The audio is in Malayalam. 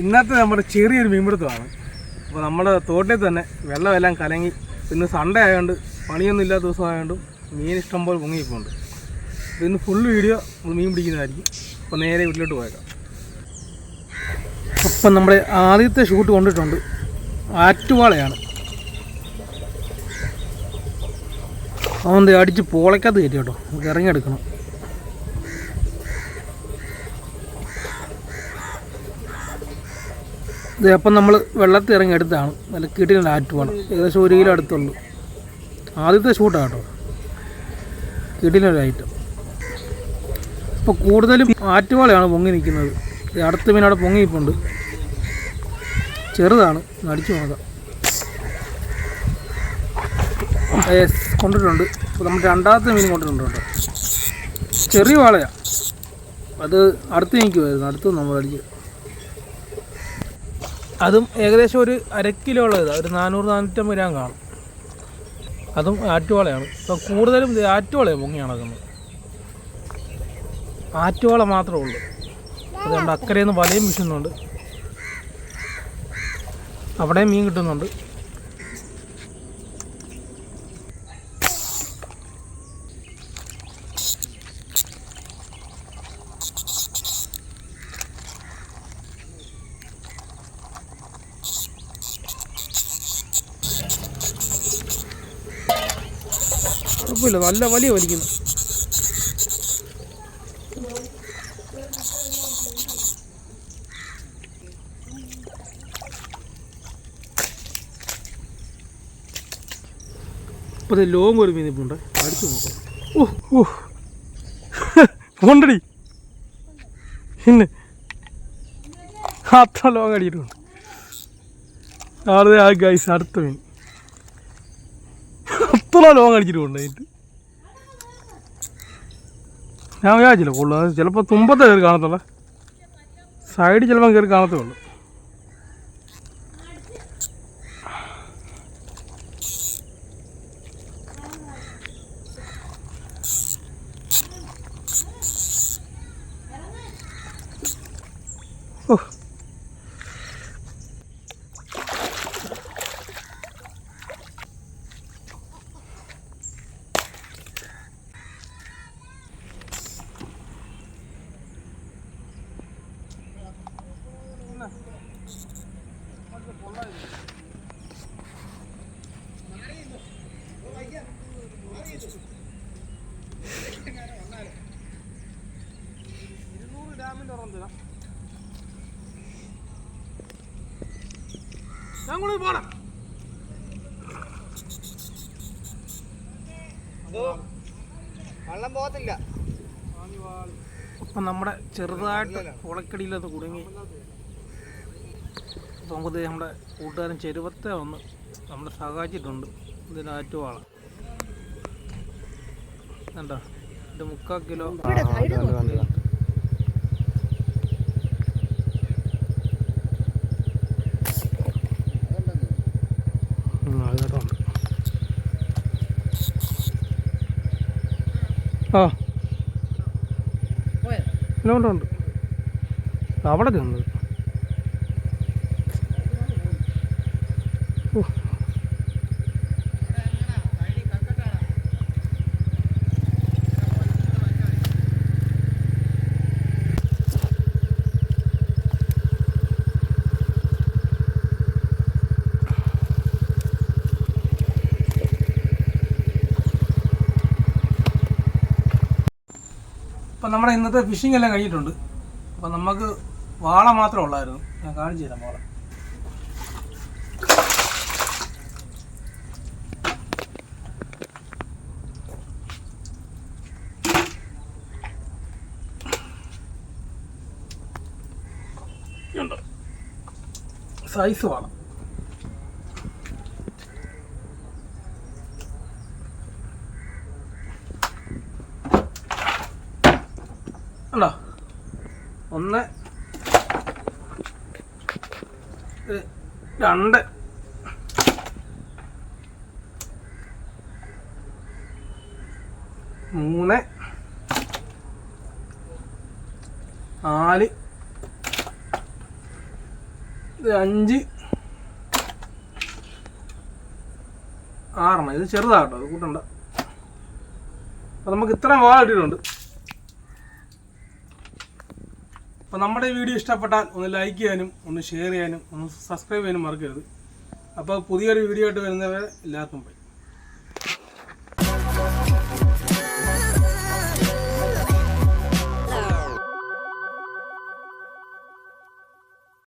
ഇന്നത്തെ നമ്മുടെ ചെറിയൊരു മീൻപിടുത്തമാണ്. അപ്പോൾ നമ്മുടെ തോട്ടിൽ തന്നെ വെള്ളമെല്ലാം കലങ്ങി ഇന്ന് സൺഡേ ആയതുകൊണ്ട് പണിയൊന്നും ഇല്ലാത്ത ദിവസം ആയതുകൊണ്ട് മീൻ ഇഷ്ടം പോലെ പൊങ്ങിയിപ്പോണ്ട് ഇന്ന് ഫുൾ വീഡിയോ മീൻ പിടിക്കുന്നതായിരിക്കും. അപ്പോൾ നേരെ വീട്ടിലോട്ട് പോയേക്കാം. അപ്പം നമ്മുടെ ആദ്യത്തെ ഷൂട്ട് കൊണ്ടിട്ടുണ്ട്. ആറ്റുവാളയാണ്. അവൻ അടിച്ച് പോളയ്ക്കകത്ത് കയറ്റി കേട്ടോ. നമുക്ക് ഇറങ്ങിയെടുക്കണം. അപ്പം നമ്മൾ വെള്ളത്തിൽ ഇറങ്ങി എടുത്താണ്. നല്ല കിട്ടിയ ആറ്റുവാള ഏകദേശം ഒരു കിലോ അടുത്തുള്ളൂ. ആദ്യത്തെ ഷൂട്ടാണ് കേട്ടോ. കിടിലൊരു ഐറ്റം ഇപ്പോൾ കൂടുതലും ആറ്റുവാളയാണ് പൊങ്ങി നിൽക്കുന്നത്. അടുത്ത മീൻ അവിടെ പൊങ്ങിയിപ്പുണ്ട് ചെറുതാണ്. നടിച്ചു നോക്കാം. യെസ് കൊണ്ടിട്ടുണ്ട്. ഇപ്പോൾ നമ്മൾ രണ്ടാമത്തെ മീൻ കൊണ്ടിട്ടുണ്ട് ചെറിയ വാളയാണ് അത് അടുത്ത് നിൽക്കുമായിരുന്നു അടുത്ത് നമ്മൾ അടിച്ച്. അതും ഏകദേശം ഒരു അര കിലോ ഉള്ളത്. ഒരു നാനൂറ് നാനൂറ്റമ്പത് ഗ്രാം കാണും. അതും ആറ്റുവാളയാണ്. ഇപ്പോൾ കൂടുതലും ആറ്റുവാളയാണ് പൊങ്ങി നടക്കുന്നത്. ആറ്റുവാള മാത്രമേ ഉള്ളൂ. അതുകൊണ്ട് അക്കരയിൽ നിന്ന് വലയും വിഷുന്നുണ്ട് അവിടെ മീൻ കിട്ടുന്നുണ്ട്. കുഴപ്പമില്ല. നല്ല വലിയ വലിക്കുന്നു. അപ്പോൾ ഇത് ലോങ് ഒരു മീൻ ഇപ്പോൾ ഉണ്ട് അടിച്ചു നോക്കാം. ഓ ഓ ഉണ്ടടി പിന്നെ അത്ര ലോങ് അടിയിട്ടുണ്ട്. ആളെ ആ ഗൈസ് അടുത്ത മീൻ. അത്ര ലോങ് അടിച്ചിട്ടുണ്ട് അതിട്ട് ഞാൻ വിചാരിച്ചില്ല കൊള്ളു അത് ചിലപ്പോൾ തുമ്പത്തെ കയറി കാണത്തുള്ള സൈഡ് ചിലപ്പോൾ കയറി കാണത്തേ ഉള്ളൂ ഞങ്ങൾ പോണം. വെള്ളം പോകത്തില്ല. അപ്പം നമ്മുടെ ചെറുതായിട്ട് പുളക്കടിയിലത് കുടുങ്ങി. അപ്പോൾ നമുക്ക് നമ്മുടെ കൂട്ടുകാരൻ ചെരുവത്തെ ഒന്ന് നമ്മളെ സഹായിച്ചിട്ടുണ്ട്. ഇതിന് ആറ്റുവാള. കണ്ടോ? ഇത് മുക്കാൽ കിലോ ഉണ്ട്. ആ ഉണ്ട് അവിടെ ചെന്നത് ഓ. അപ്പം നമ്മുടെ ഇന്നത്തെ ഫിഷിംഗ് എല്ലാം കഴിഞ്ഞിട്ടുണ്ട്. അപ്പം നമുക്ക് വാള മാത്രമേ ഉള്ളായിരുന്നു. ഞാൻ കാണിച്ചു തരാം വാള. സൈസ് വാള. ഉണ്ടോ? ഒന്ന് രണ്ട്. മൂന്ന് നാല് അഞ്ച് ആറെണ്ണം. ഇത് ചെറുതാട്ടോ അത് കൂട്ടണ്ട. അപ്പം നമുക്ക് ഇത്രയും വാഴ ഇട്ടിട്ടുണ്ട് അപ്പോൾ നമ്മുടെ വീഡിയോ ഇഷ്ടപ്പെട്ടാൽ ഒന്ന് ലൈക്ക് ചെയ്യാനും ഒന്ന് ഷെയർ ചെയ്യാനും ഒന്ന് സബ്സ്ക്രൈബ് ചെയ്യാനും മറക്കരുത്. അപ്പോൾ പുതിയൊരു വീഡിയോ ആയിട്ട് വരുന്നവരെ എല്ലാവർക്കും ബൈ